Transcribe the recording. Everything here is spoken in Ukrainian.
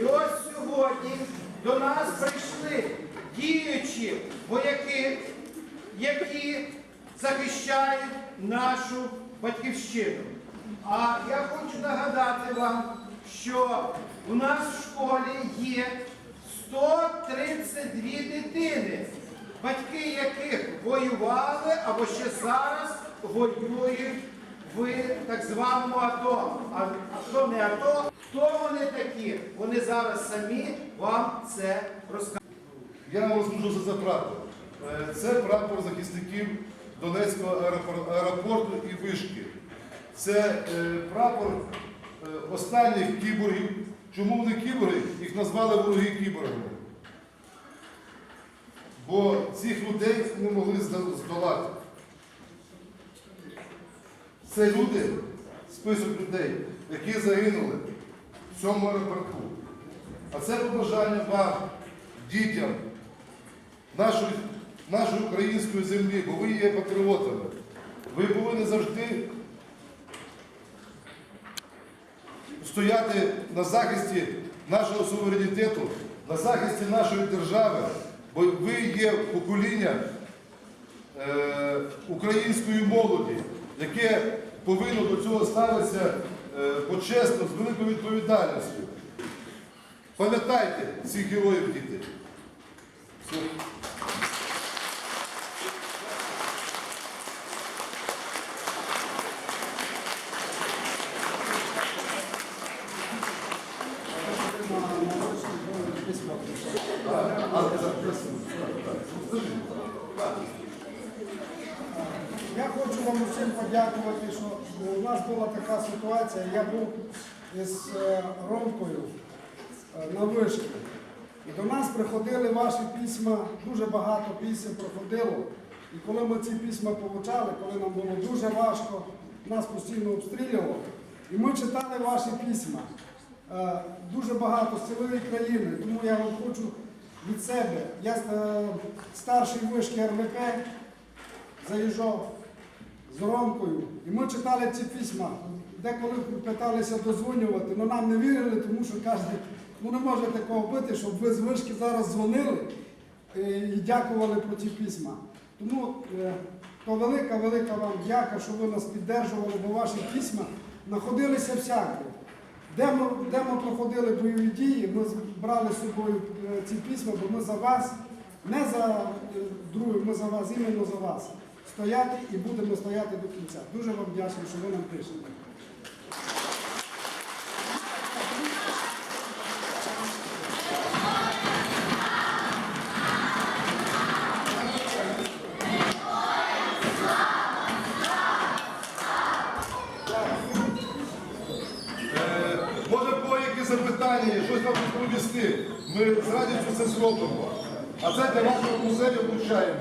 І ось сьогодні до нас прийшли діючі вояки, які захищають нашу батьківщину. А я хочу нагадати вам, що у нас в школі є 132 дитини, батьки яких воювали або ще зараз воюють в так званому АТО. А хто не АТО? Вони? Вони зараз самі вам це розкажуть. Я вам розкажу за це прапор. Е, Це прапор захисників Донецького аеропорту і вишки. Це е, прапор е, останніх кіборгів. Чому вони кіборги? Їх назвали вороги кіборгами. Бо цих людей не могли здолати. Це люди, список людей, які загинули цьому аеропорту. А це побажання вам, дітям нашої, нашої української землі, бо ви є патріотами. Ви повинні завжди стояти на захисті нашого суверенітету, на захисті нашої держави, бо ви є покоління е, української молоді, яке повинно до цього ставитися почесно, з великою відповідальністю. Пам'ятайте цих героїв, діти. Все. А, хочу вам усім подякувати, що у нас була така ситуація. Я був із е, Ромкою е, на вишку. І до нас приходили ваші письма, дуже багато пісень проходило. І коли ми ці письма получали, коли нам було дуже важко, нас постійно обстрілювало, і ми читали ваші письма. Е, Дуже багато з цілої країни. Тому я вам хочу від себе. Я старший вишки РВК заїжджав Ромкою, і ми читали ці письма. Деколи питалися дозвонювати, але нам не вірили, тому що кажуть, ну не може такого бути, щоб ви з вишки зараз дзвонили е, і дякували про ці письма. Тому е, то велика, велика вам дяка, що ви нас піддержували, бо ваші письма знаходилися всякі. Де ми, де ми проходили бойові дії, ми брали з собою е, ці письма, бо ми за вас, не за других, ми за вас, іменно за вас. Стояти і будемо стояти до кінця. Дуже вам вдячний, що ви нам пишете. Е, щось нам розповісти. Ми з радістю це зробимо. А це для вашого музею вручаємо.